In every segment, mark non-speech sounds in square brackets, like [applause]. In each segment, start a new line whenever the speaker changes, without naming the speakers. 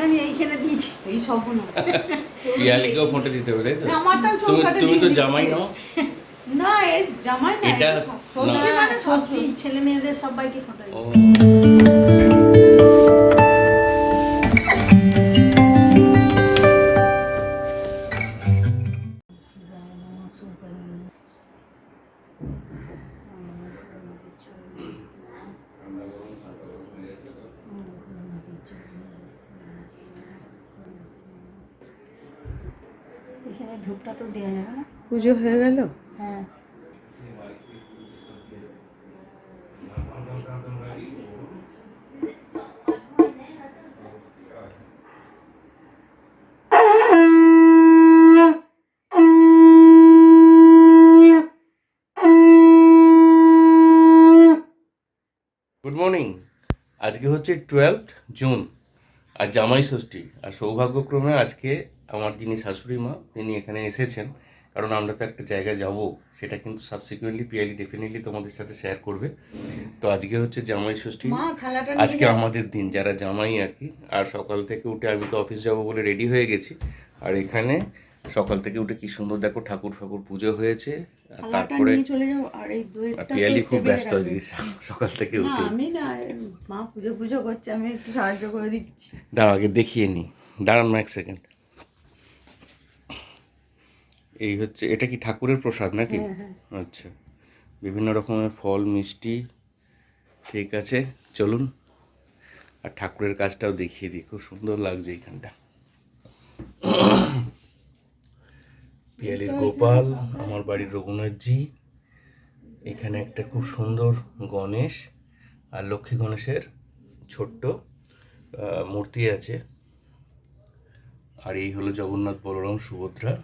আমি এইখানে দিয়েছি।
এই সব না
পিয়ালিকেও ফোঁটা দিতে হবে তাই তো?
আমারটাও
তুমি তুমি তো জামাই নাও?
না এই জামাই না
এটা-
ষষ্ঠী। মানে
ছেলে মেয়েদের সবাইকে ফোঁটা
ও।
এখানে ধূপটা তো দেওয়া যাবে না।
পুজো হয়ে গেল?
হ্যাঁ।
গুড মর্নিং আজকে হচ্ছে টুয়েলভ জুন আর জামাই ষষ্ঠী আর সৌভাগ্যক্রমে আজকে আমার যিনি শাশুড়ি মা তিনি এখানে এসেছেন। কারণ আমরা তো একটা জায়গায় যাব সেটা কিন্তু সাবসিকুয়েন্টলি পিয়ালি ডেফিনেটলি তোমাদের সাথে শেয়ার করবে। তো আজকে হচ্ছে জামাই ষষ্ঠী। আজকে আমাদের দিন যারা জামাই আর কি। আর সকাল থেকে উঠে আমি তো অফিস যাব বলে রেডি হয়ে গেছি। আর এখানে সকাল থেকে উঠে কি সুন্দর দেখো ঠাকুর ঠাকুর পুজো হয়েছে। তারপরে
চলে যাও আর এই
আর পিয়ালি খুব ব্যস্ত আজকে সকাল থেকে উঠে।
আমি না মা পুজো পুজো করছে আমি একটু সাহায্য করে দিচ্ছি।
দাঁড়াও আগে দেখিয়ে নি। দাঁড়ান এক সেকেন্ড এই হচ্ছে এটা কি ঠাকুরের প্রসাদ নাকি? আচ্ছা। বিভিন্ন রকমের ফল মিষ্টি ঠিক আছে চলুন। আর ঠাকুরের কাজটাও দেখিয়ে দিই খুব সুন্দর লাগছে এইখানটা। পিয়ালির গোপাল আমার বাড়ির রঘুনাথজি। এখানে একটা খুব সুন্দর গণেশ আর লক্ষ্মী গণেশের ছোট্ট মূর্তি আছে। আর এই হলো জগন্নাথ বলরাম সুভদ্রা।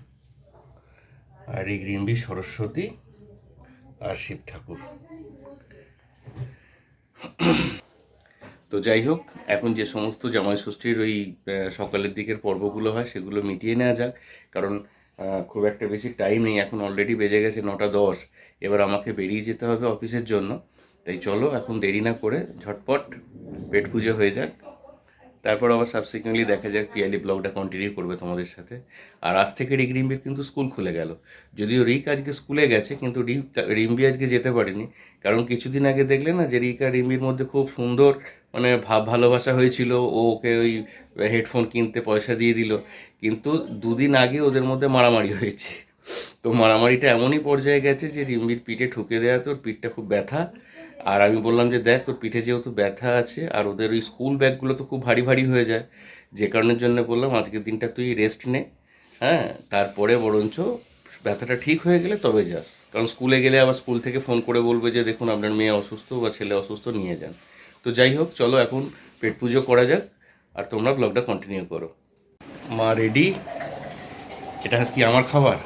আর এই গ্রিনবি সরস্বতী আর শিব ঠাকুর। তো যাই হোক, এখন যে সমস্ত জামাই ষষ্ঠীর ওই সকালের দিকের পর্বগুলো হয়, সেগুলো মিটিয়ে নেওয়া যাক। কারণ খুব একটা বেশি টাইম নেই, এখন অলরেডি বেজে গেছে নটা দশ। এবার আমাকে বেরিয়ে যেতে হবে অফিসের জন্য। তাই চলো, এখন দেরি না করে ঝটপট পেট পুজো হয়ে যাক। তারপর আবার সাবসিকুয়েন্টলি দেখা যাক পিয়ালি ব্লগটা কন্টিনিউ করবে তোমাদের সাথে। আর আজ থেকে রিক রিম্বির কিন্তু স্কুল খুলে গেল। যদিও রিক আজকে স্কুলে গেছে, কিন্তু রিক, রিম্বি আজকে যেতে পারেনি। কারণ কিছুদিন আগে দেখলে না যে রিক আর রিম্বির মধ্যে খুব সুন্দর মানে ভাব ভালোবাসা হয়েছিল। ও ওকে ওই হেডফোন কিনতে পয়সা দিয়ে দিল। কিন্তু দুদিন আগে ওদের মধ্যে মারামারি হয়েছে। তো মারামারিটা এমনই পর্যায়ে গেছে যে রিম্বির পিঠে ঠুকে দেওয়া তোর পিঠটা খুব ব্যথা। আর আমি বললাম যে দেখ তোর পিঠে যেহেতু ব্যথা আছে আর ওদের ওই স্কুল ব্যাগগুলো তো খুব ভারী ভারী হয়ে যায় যে কারণের জন্য বললাম আজকের দিনটা তুই রেস্ট নে হ্যাঁ? তারপরে বরঞ্চ ব্যথাটা ঠিক হয়ে গেলে তবে যাস। কারণ স্কুলে গেলে আবার স্কুল থেকে ফোন করে বলবে যে দেখুন আপনার মেয়ে অসুস্থ বা ছেলে অসুস্থ নিয়ে যান। তো যাই হোক চলো এখন পেট পুজো করা যাক আর তোমরা ব্লগটা কন্টিনিউ করো। মা রেডি এটা কি আমার খাবার?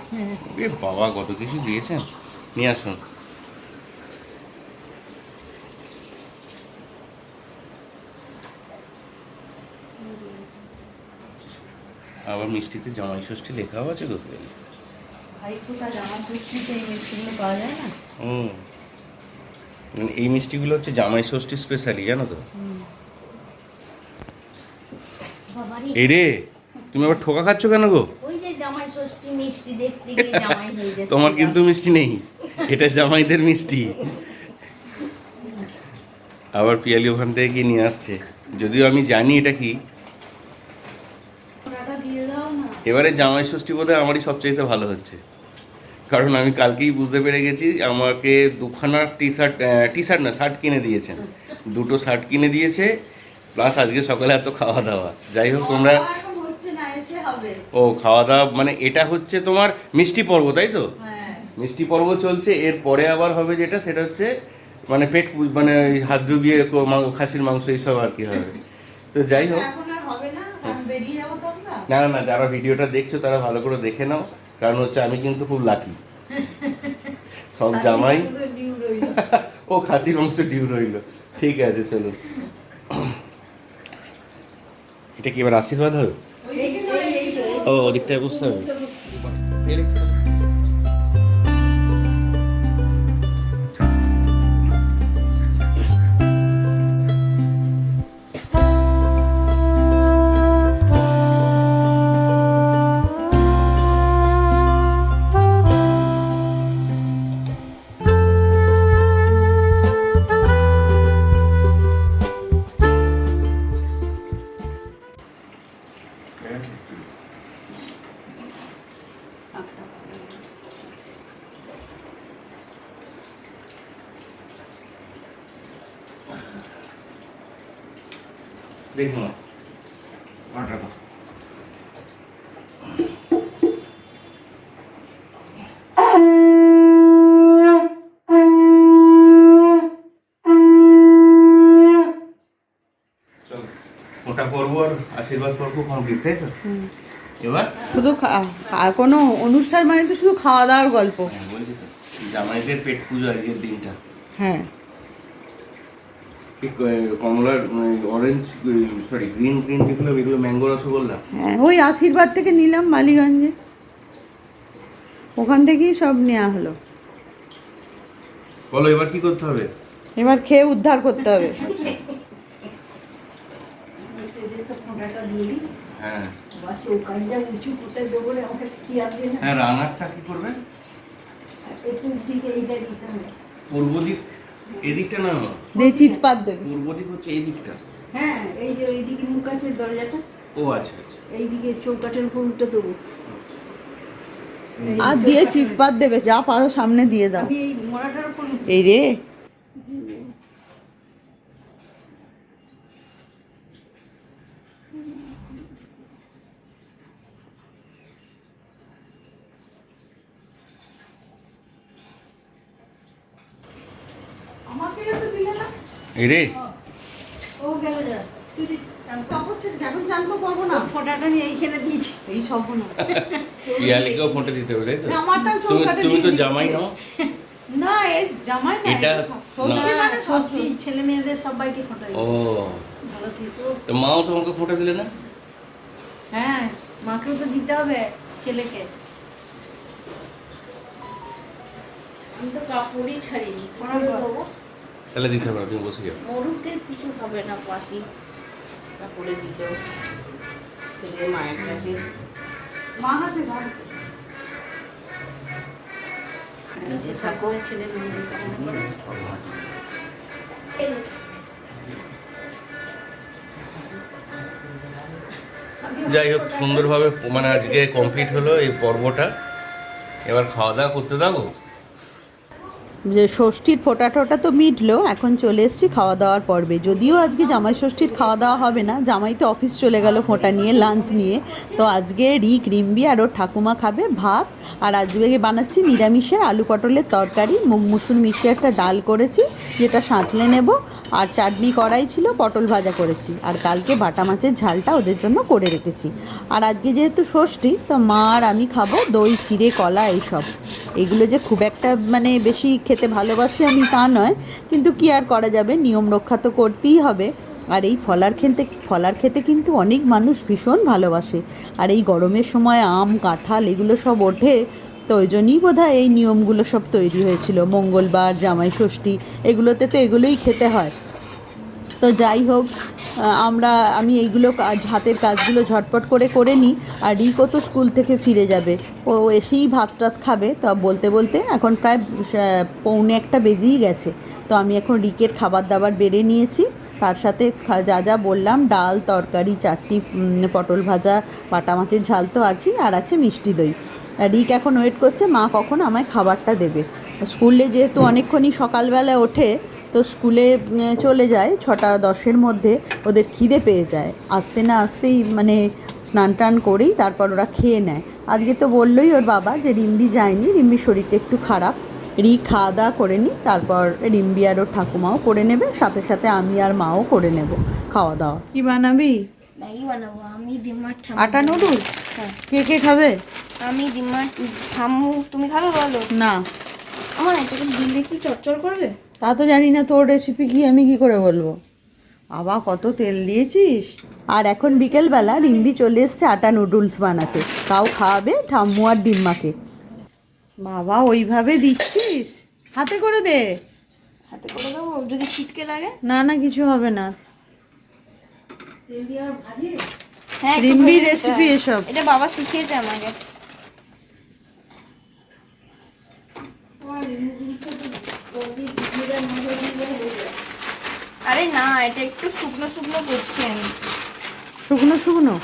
এ বাবা কত কিছু দিয়েছেন। নিয়ে আসুন। আবার মিষ্টিতে জামাই ষষ্ঠী লেখাও আছে গো।
ভাই কোথা জামা ষষ্ঠীতে এই মিষ্টিগুলো পাওয়া যায় না?
হুম। মানে এই মিষ্টিগুলো হচ্ছে জামাই ষষ্ঠী স্পেশালি জানো তো? এই রে তুমি আবার ঠোকা খাচ্ছ কেন গো? তোমার কিন্তু মিষ্টি নেই এটা জামাইদের মিষ্টি। আবার পিয়ালি ওখান থেকে নিয়ে আসছে। যদিও আমি জানি এটা কি এবারে জামাই ষষ্ঠী বোধহয় আমারই সবচাইতে ভালো হচ্ছে। কারণ আমি কালকেই বুঝতে পেরে গেছি আমাকে দুখানা টি শার্ট টি শার্ট না শার্ট কিনে দিয়েছেন। দুটো শার্ট কিনে দিয়েছে প্লাস আজকে সকালে এত খাওয়া দাওয়া যাই হোক তোমরা ও খাওয়া দাওয়া মানে এটা হচ্ছে তোমার মিষ্টি পর্ব তাই তো?
হ্যাঁ।
মিষ্টি পর্ব চলছে এর পরে আবার হবে যেটা সেটা হচ্ছে মানে পেট মানে ওই হাত ডুবিয়ে খাসির মাংস এইসব আর কি হবে। তো যাই হোক।
না
না যারা ভিডিওটা দেখছ তারা ভালো করে দেখে নাও কারণ হচ্ছে আমি কিন্তু খুব লাকি সব জামাই। ও খাসির মাংস ডিউ রইল। ঠিক আছে চলুন। এটা কি এবার আশীর্বাদ হবে? ও ওদিকটায় বুঝতে হবে। কমপ্লিট তাই তো? এবার?
শুধু আর কোনো অনুষ্ঠান মানে তো শুধু খাওয়া দাওয়ার গল্প।
হ্যাঁ, জামাইদের পেট পুজো আজকের দিনটা।
হ্যাঁ।
কমলার অরেঞ্জ সরি গ্রিন গ্রিন যেগুলো এগুলো ম্যাঙ্গো রসগোল্লা?
হ্যাঁ ওই আশীর্বাদ থেকে নিলাম মালিগঞ্জে। ওখান থেকেই সব নেওয়া হলো।
বলো এবার কি করতে হবে?
এবার খেয়ে উদ্ধার করতে হবে। [laughs]
দিয়ে দিই
হ্যাঁ
আবার উঁচু কোথায় দেবো আমাকে চেয়ার দিয়ে
হ্যাঁ রান্নারটা কি করবে?
একটু দিকে এইটা দিতে হবে।
পূর্ব দিক এদিকটা না
দিয়ে চিৎপাত দেবে
পূর্ব দিক হচ্ছে এই দিকটা।
হ্যাঁ এই যে এইদিকে মুখ আছে দরজাটা?
ও আচ্ছা আচ্ছা।
এইদিকে উপর উঠে দেবো।
আর দিয়ে চিৎপাত দেবে যা পারো সামনে দিয়ে দাও।
এই
এই রে আমাকে তো দিলে না
এই রে
ও গেল যা তুই দিস, চান কর।
কাপড় ছেড়ে এখন জানব পারব না
ফোঁটাটা আমি এইখানে দিয়েছি
এই সব না
পিয়ালিকেও ফোঁটে দিতে হবে তাই তো?
আমারটাও
তুমি তো জামাই নাও।
না এই জামাই না
এটা-
এটা ষষ্ঠী।
না।
মানে
ষষ্ঠী
ষষ্ঠী।
ছেলে মেয়েদের সবাইকে ফোঁটা
ও।
দিই ভালো থেকো।
তো মাও তোমাকে ফোঁটা দিলে না?
হ্যাঁ মাকেও তো দিতে হবে ছেলেকে। আমি তো কাপড়ই ছাড়িনি। দেবো
তাহলে দিতে হবে না, তুমি বসে যাও
মরুকে কিছু হবে না পাখি। দিতে ছেলে মায়ের কাছে।
মা হাতে
ছেলে
যাই হোক সুন্দরভাবে মানে আজকে কমপ্লিট হলো এই পর্বটা। এবার খাওয়া দাওয়া করতে দাও।
ষষ্ঠীর ফোটা টোটা তো মিটলো, এখন চলে এসছি খাওয়া দাওয়ার পর্বে। যদিও আজকে জামাই ষষ্ঠীর খাওয়া দাওয়া হবে না, জামাই তো অফিস চলে গেল ফোঁটা নিয়ে লাঞ্চ নিয়ে। তো আজকে রিক, রিম্বি আর ওর ঠাকুমা খাবে ভাত। আর আজকে বানাচ্ছি নিরামিষের আলু পটলের তরকারি মুগ মুসুর মিশিয়ে একটা ডাল করেছি, যেটা সাঁচলে নেব। আর চাটনি করাই ছিল, পটল ভাজা করেছি। আর কালকে বাটা মাছের ঝালটা ওদের জন্য করে রেখেছি। আর আজকে যেহেতু ষষ্ঠী, তো মা আর আমি খাব দই চিড়ে কলা এইসব। এগুলো যে খুব একটা মানে বেশি খেতে ভালোবাসি আমি তা নয়। কিন্তু কি আর করা যাবে? নিয়ম রক্ষা তো করতেই হবে। আর এই ফলার খেতে ফলার খেতে কিন্তু অনেক মানুষ ভীষণ ভালোবাসে। আর এই গরমের সময় আম, কাঁঠাল এগুলো সব ওঠে। তো ওই জন্যই বোধ এই নিয়মগুলো সব তৈরি হয়েছিল। মঙ্গলবার জামাই ষষ্ঠী এগুলোতে তো এগুলোই খেতে হয়। তো যাই হোক আমরা আমি এইগুলো কাজ হাতের কাজগুলো ঝটপট করে করে নিই আর রিকও তো স্কুল থেকে ফিরে যাবে। ও এসেই ভাত টাত খাবে। তো বলতে বলতে এখন প্রায় পৌনে একটা বেজেই গেছে। তো আমি এখন রিকের খাবার দাবার বেড়ে নিয়েছি। তার সাথে যা যা বললাম ডাল তরকারি উম, পটল ভাজা বাটা মাছের ঝাল তো আছেই আর আছে মিষ্টি দই। রিক এখন ওয়েট করছে মা কখন আমায় খাবারটা দেবে। স্কুলে যেহেতু অনেকক্ষণই সকালবেলা ওঠে তো স্কুলে চলে যায় ছটা দশের মধ্যে ওদের খিদে পেয়ে যায়। আসতে না আসতেই মানে স্নান টান করেই তারপর ওরা খেয়ে নেয়। আজকে তো বললোই ওর বাবা যে রিম্বি যায়নি রিম্বির শরীরটা একটু খারাপ। রি খাওয়া দাওয়া করে নি তারপর রিম্বি আর ওর ঠাকুমাও করে নেবে সাথে সাথে আমি আর মাও করে নেব খাওয়া দাওয়া। কি বানাবি?
ম্যাগি বানাবো আমি
আটা নুডুল
হ্যাঁ।
কে কে খাবে?
আমি ডিমার ঠাম্মু তুমি খাবে বলো?
না।
আমার এটাকে দিলে কি চচ্চর করবে?
তা তো জানি না তোর রেসিপি কি আমি কি করে বলব? বাবা কত তেল দিয়েছিস? আর এখন বিকেলবেলা রিম্বি চলে এসছে আটা নুডলস বানাতে। তাও খাওয়াবে ঠাম্মু আর ডিম্মাকে। বাবা ওইভাবে দিচ্ছিস? হাতে করে দে।
হাতে করে দেবো যদি ছিটকে লাগে।
না না কিছু হবে না।
হ্যাঁ
রিম্বি রেসিপি এসব।
এটা বাবা শিখিয়েছে আমাকে। আরে না এটা একটু শুকনো শুকনো করছি আমি।
শুকনো শুকনো?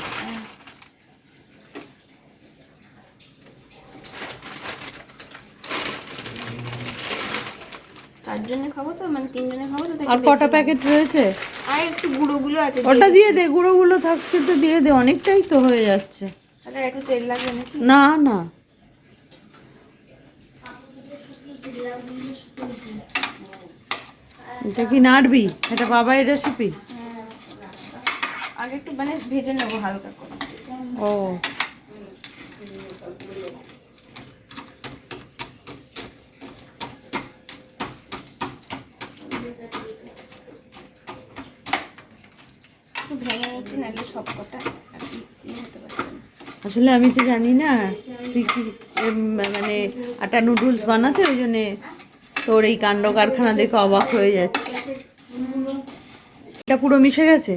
খাব তো মানে খাব তো
আর কটা প্যাকেট রয়েছে?
আর একটু আছে
দিয়ে দে গুঁড়োগুলো থাকছে তো দিয়ে দে অনেকটাই তো হয়ে যাচ্ছে।
আরে একটু তেল
না না। এটা কি নাড়বি? এটা বাবাই রেসিপি
আগে একটু মানে ভেজে নেব হালকা করে।
ও।
ভেঙে নিচ্ছি নাহলে সব কটা আর কি ইয়ে হতে পারছে না
আসলে আমি তো জানি না তুই কি মানে আটা নুডলস বানাতে? ওই জন্যে তোর এই কাণ্ড কারখানা দেখে অবাক হয়ে যাচ্ছে। এটা পুরো মিশে গেছে?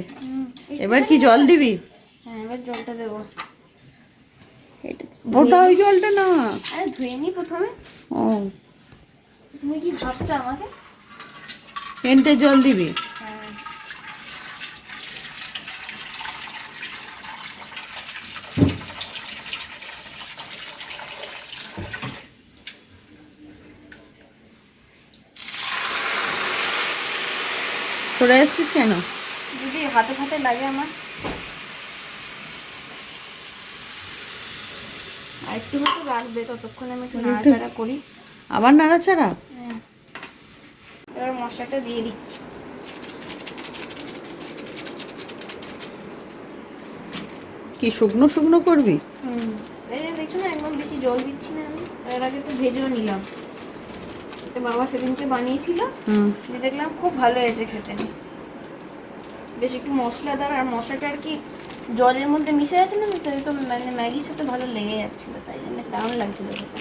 এবার কি জল দিবি?
হ্যাঁ এবার জলটা দেবো।
ওটা ওই জলটা না।
আরে ধুয়ে নি প্রথমে।
ও।
তুমি কি ভাবছ আমাকে?
পেন্টের জল দিবি
হ্যাঁ
সরে যাচ্ছিস কেন?
দিদি হাতে ফাতে লাগে আমার। একটু রাখবে ততক্ষণ আমি একটু নাড়াচাড়া করি।
আবার নাড়াচাড়া?
হ্যাঁ। এবার মশলাটা দিয়ে দিচ্ছি।
কি শুকনো শুকনো করবি?
হুম। দেখছ না একদম বেশি জল দিচ্ছি না আমি। এর আগে তো ভেজেও নিলাম। তো বাবা সেদিনকে বানিয়েছিল। যে দেখলাম খুব ভালো হয়েছে খেতে। বেশ একটু মশলা মশলাদার আর মশলাটা আর কি জলের মধ্যে মিশে আছে না তাই তো মানে ম্যাগির সাথে ভালো লেগে যাচ্ছিল তাই জন্য দারুণ লাগছিল খেতে।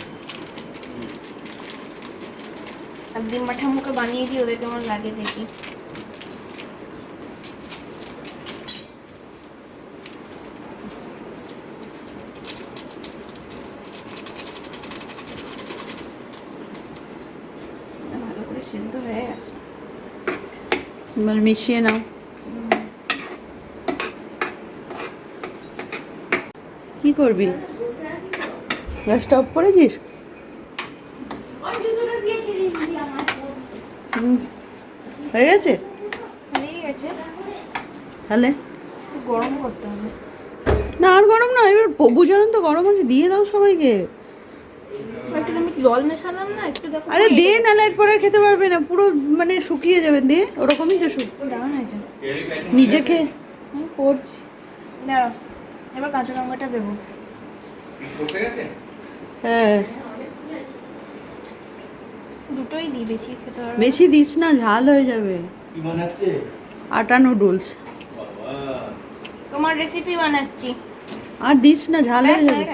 একদিন মাঠা মুখে বানিয়ে দিই ওদের কেমন লাগে দেখি ভালো করে সেদ্ধ হয়ে গেছে
এবার মিশিয়ে নাও। কি করবি? গ্যাসটা অফ করেছিস। হয়ে গেছে? তাহলে?
গরম করতে হবে।
না আর গরম না এবার জানেন তো গরম আছে দিয়ে দাও সবাইকে।
জল মেশালাম না একটু দেখো।
আরে দে এরপরে খেতে পারবে না পুরো মানে শুকিয়ে যাবে দে ওরকমই তো শুক
দারুণ হয়েছে।
নিজে খেয়ে। করছি।
দাঁড়াও এবার কাঁচা লঙ্কাটা দেবো।
হ্যাঁ।
দুটোই দিই বেশি খেতে পারবে
বেশি দিস না ঝাল হয়ে যাবে।
কি বানাচ্ছে?
আটা নুডলস।
তোমার রেসিপি বানাচ্ছি।
আর দিস না ঝাল হয়ে যাবে।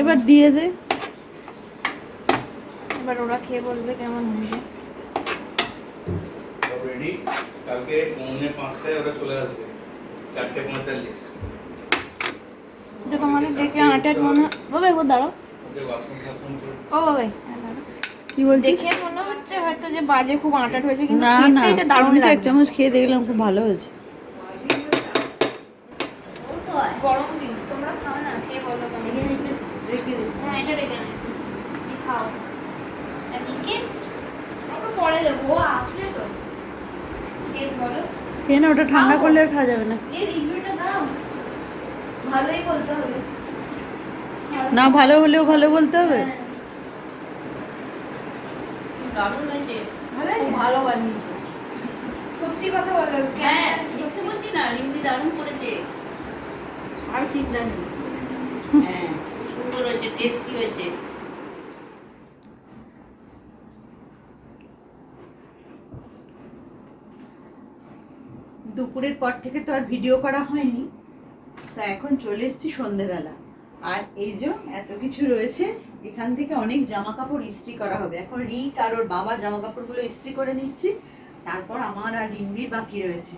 এবার দিয়ে দে।
এবার ওরা খেয়ে বলবে কেমন হয়েছে
রেডি কালকে পৌনে পাঁচটায় ওরা চলে আসবে। চারটে পঁয়তাল্লিশ।
দেখে আটার মনে হয় ও দাঁড়াও। হ্যাঁ,
কি বলছিস?
দেখে মনে হচ্ছে হয়তো যে বাজে খুব আটার হয়েছে কিন্তু
না না
এটা দারুণ
আমি এক চামচ খেয়ে দেখলাম খুব ভালো হয়েছে
গরম দিন তোমরা খাও না খেয়ে বলো তুমি হ্যাঁ এটা রেখে নে এই খাও আর নিকে ওকে পরে দেবো ও আসলে তো কে বলো
খেয়ে না ওটা ঠান্ডা করলে আর খাওয়া যাবে না।
ভালোই বলতে হবে।
না ভালো হলেও ভালো বলতে হবে।
হ্যাঁ। ভালো সত্যি কথা বলো। হ্যাঁ সত্যি বলছি না রিম্পি দারুণ করেছে। আর চিন্তা নেই। হ্যাঁ সুন্দর হয়েছে টেস্টি হয়েছে।
দুপুরের পর থেকে তো আর ভিডিও করা হয়নি। তা এখন চলে এসেছি সন্ধেবেলা। আর এই যে এত কিছু রয়েছে, এখান থেকে অনেক জামা কাপড় ইস্ত্রি করা হবে। এখন রিক আর ওর বাবার জামা কাপড়গুলো ইস্ত্রি করে নিচ্ছি, তারপর আমার আর রিম্বির বাকি রয়েছে।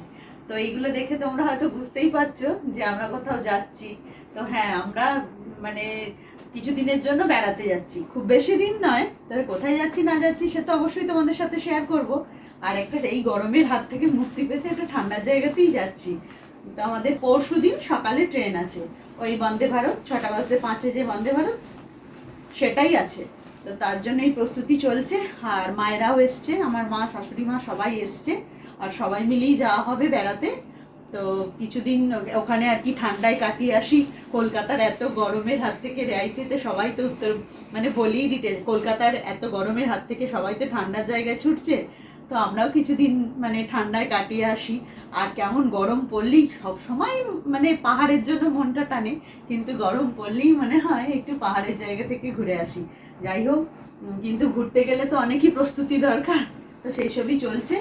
তো এইগুলো দেখে তোমরা হয়তো বুঝতেই পারছ যে আমরা কোথাও যাচ্ছি। তো হ্যাঁ আমরা মানে কিছুদিনের জন্য বেড়াতে যাচ্ছি। খুব বেশি দিন নয়, তবে কোথায় যাচ্ছি না যাচ্ছি সে তো অবশ্যই তোমাদের সাথে শেয়ার করব। আর একটা, এই গরমের হাত থেকে মুক্তি পেতে একটা ঠান্ডার জায়গাতেই যাচ্ছি। তো আমাদের পরশু দিন সকালে ট্রেন আছে। ওই বন্দে ভারত, ছটা বাজতে পাঁচে যে বন্দে ভারত, সেটাই আছে। তো তার জন্য এই প্রস্তুতি চলছে। আর মায়েরাও এসছে, আমার মা, শাশুড়ি মা সবাই এসছে। আর সবাই মিলেই যাওয়া হবে বেড়াতে। তো কিছুদিন ওখানে আর কি ঠান্ডায় কাটিয়ে আসি। কলকাতার এত গরমের হাত থেকে রেয়াই পেতে সবাই তো উত্তর মানে বলেই দিতে কলকাতার এত গরমের হাত থেকে সবাই তো ঠান্ডার জায়গায় ছুটছে। তো আমরাও কিছুদিন মানে ঠান্ডায় কাটিয়ে আসি। আর কেমন গরম পড়লেই সব সময় মানে পাহাড়ের জন্য মনটা টানে, কিন্তু গরম পড়লেই মনে হয় একটু পাহাড়ের জায়গা থেকে ঘুরে আসি। যাই হোক কিন্তু ঘুরতে গেলে তো অনেকই প্রস্তুতি দরকার। তো সেই সবই চলছে।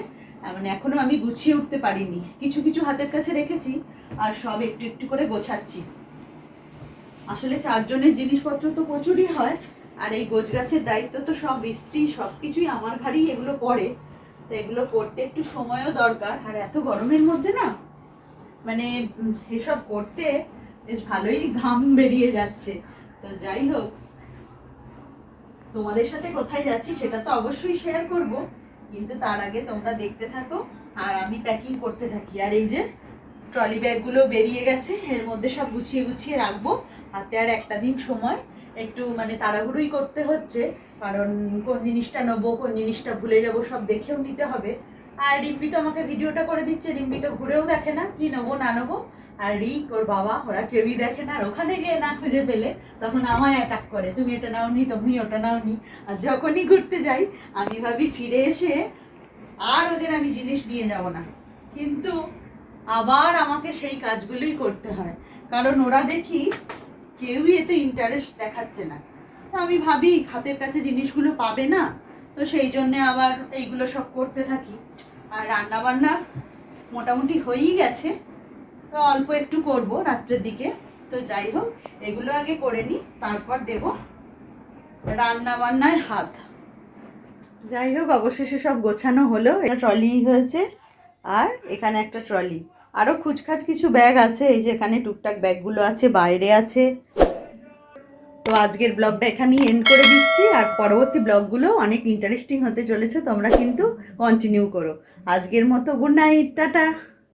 মানে এখনও আমি গুছিয়ে উঠতে পারিনি। কিছু কিছু হাতের কাছে রেখেছি, আর সব একটু একটু করে গোছাচ্ছি। আসলে চারজনের জিনিসপত্র তো প্রচুরই হয়, আর এই গোছগাছের দায়িত্ব তো সব স্ত্রী সব কিছুই আমার ঘাড়েই এগুলো পড়ে। তো এগুলো করতে একটু সময়ও দরকার। আর এত গরমের মধ্যে না মানে এসব করতে বেশ ভালোই ঘাম বেরিয়ে যাচ্ছে। তো যাই হোক, তোমাদের সাথে কোথায় যাচ্ছি সেটা তো অবশ্যই শেয়ার করব, কিন্তু তার আগে তোমরা দেখতে থাকো, আর আমি প্যাকিং করতে থাকি। আর এই যে ট্রলি ব্যাগগুলো বেরিয়ে গেছে, এর মধ্যে সব গুছিয়ে গুছিয়ে রাখব, হাতে আর একটা দিন সময়। একটু মানে তাড়াহুড়োই করতে হচ্ছে, কারণ কোন জিনিসটা নেব, কোন জিনিসটা ভুলে যাব, সব দেখেও নিতে হবে। আর রিম্পি তো আমাকে ভিডিওটা করে দিচ্ছে, রিম্পি তো ঘুরেও দেখে না, কি নেব, না নেব। আর রিক, ওর বাবা, ওরা কেউই দেখে না, আর ওখানে গিয়ে না খুঁজে পেলে তখন আমায় অ্যাটাক করে, তুমি এটা নাও নি তুমি ওটা নাওনি। আর যখনই ঘুরতে যাই, আমি ভাবি ফিরে এসে আর ওদের আমি জিনিস নিয়ে যাব না। কিন্তু আবার আমাকে সেই কাজগুলোই করতে হয়। কারণ ওরা দেখি কেউই এতে ইন্টারেস্ট দেখাচ্ছে না। তো আমি ভাবি, হাতের কাছে জিনিসগুলো পাবে না, তো সেই জন্যে আবার এইগুলো সব করতে থাকি। আর রান্না বান্না মোটামুটি হয়েই গেছে, তো অল্প একটু করব রাত্রের দিকে। তো যাই হোক, এগুলো আগে করে নিই, তারপর দেব রান্না বান্নায় হাত। যাই হোক, অবশেষে সব গোছানো হলো এটা ট্রলি হয়েছে, আর এখানে একটা ট্রলি। আরও খুচখাচ কিছু ব্যাগ আছে, এই যে এখানে টুকটাক ব্যাগগুলো আছে, বাইরে আছে। তো আজকের ব্লগটা এখানেই এন্ড করে দিচ্ছি, আর পরবর্তী ব্লগগুলো অনেক ইন্টারেস্টিং হতে চলেছে, তোমরা কিন্তু কন্টিনিউ করো। আজকের মতো গুড নাইট টাটা!